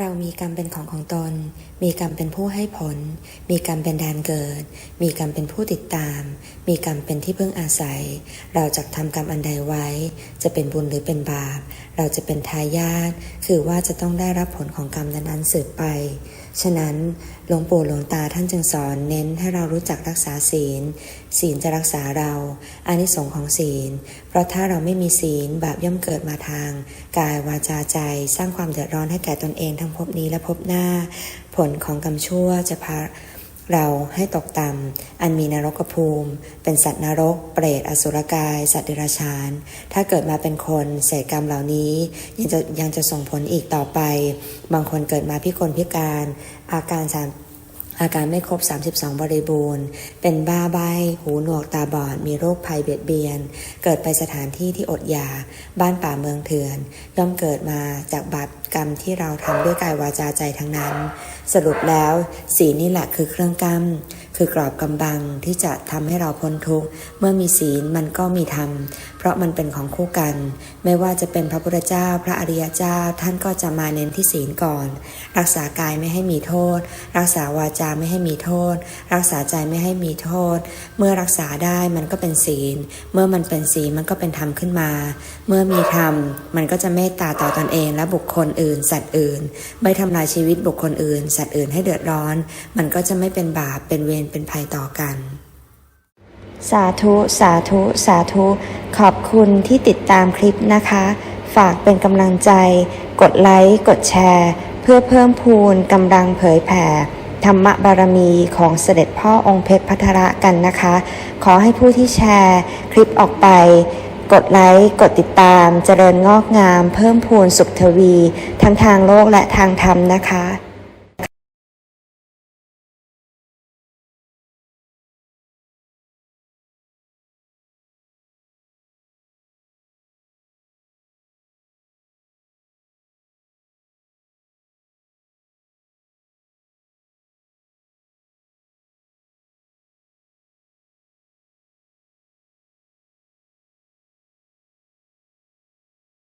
เรามีกรรมเป็นของของตน มีกรรมเป็นผู้ให้ผล มีกรรมเป็นแดนเกิด มีกรรมเป็นผู้ติดตาม มีกรรมเป็นที่พึ่งอาศัย เราจะทำกรรมอันใดไว้ จะเป็นบุญหรือเป็นบาป เราจะเป็นทายาท คือว่าจะต้องได้รับผลของกรรมนั้นๆสืบไป ฉะนั้นหลวงปู่หลวงตาท่านจึงสอนเน้นให้เรารู้จักรักษาศีล ศีลจะรักษาเราอานิสงส์ของศีล เพราะถ้าเราไม่มีศีลบาปย่อมเกิดมาทาง กายวาจาใจสร้างความเดือดร้อนให้แก่ตนเองทั้งภพนี้และภพหน้า ผลของกรรมชั่วจะพาเราให้ตกต่ำ อันมีนรกภูมิ เป็นสัตว์นรก เปรต อสุรกาย สัตว์เดรัจฉาน ถ้าเกิดมาเป็นคนเศษกรรมเหล่านี้ ยังจะยังจะส่งผลอีกต่อไป บางคนเกิดมาพิกลพิการ อาการสาม อาการไม่ครบ 32 บริบูรณ์ เป็นบ้าใบ หูหนวกตาบอด มีโรคภัยเบียดเบียน เกิดไปสถานที่ที่อดอยากบ้านป่าเมืองเถื่อน ย่อมเกิดมาจากบาปกรรมที่เราทำด้วยกายวาจาใจทั้งนั้น สรุปแล้วสีนี่แหละคือเครื่องกำ คือกรอบกำบังที่จะทำให้เราพ้นทุกข์ เมื่อมีศีลมันก็มีธรรม เพราะมันเป็นของคู่กัน ไม่ว่าจะเป็นพระพุทธเจ้า พระอริยเจ้า ท่านก็จะมาเน้นที่ศีลก่อน รักษากายไม่ให้มีโทษ รักษาวาจาไม่ให้มีโทษ รักษาใจไม่ให้มีโทษ เมื่อรักษาได้มันก็เป็นศีล เมื่อมันเป็นศีลมันก็เป็นธรรมขึ้นมา เมื่อมีธรรมมันก็จะเมตตาต่อตอนเองและบุคคลอื่น สัตว์อื่น ไม่ทำลายชีวิตบุคคลอื่น สัตว์อื่นให้เดือดร้อน มันก็จะไม่เป็นบาปเป็นเวรเป็นภัยต่อกัน สาธุ สาธุ สาธุ ขอบคุณที่ติดตามคลิปนะคะ ฝากเป็นกำลังใจ กดไลค์ กดแชร์ เพื่อเพิ่มพูนกำลังเผยแผ่ ธรรมบารมีของเสด็จพ่อองค์เพชรพัทระกันนะคะ ขอให้ผู้ที่แชร์คลิปออกไปกดไลค์ กดติดตาม เจริญงอกงาม เพิ่มพูนสุขทวี ทั้งทางโลกและทางธรรมนะคะ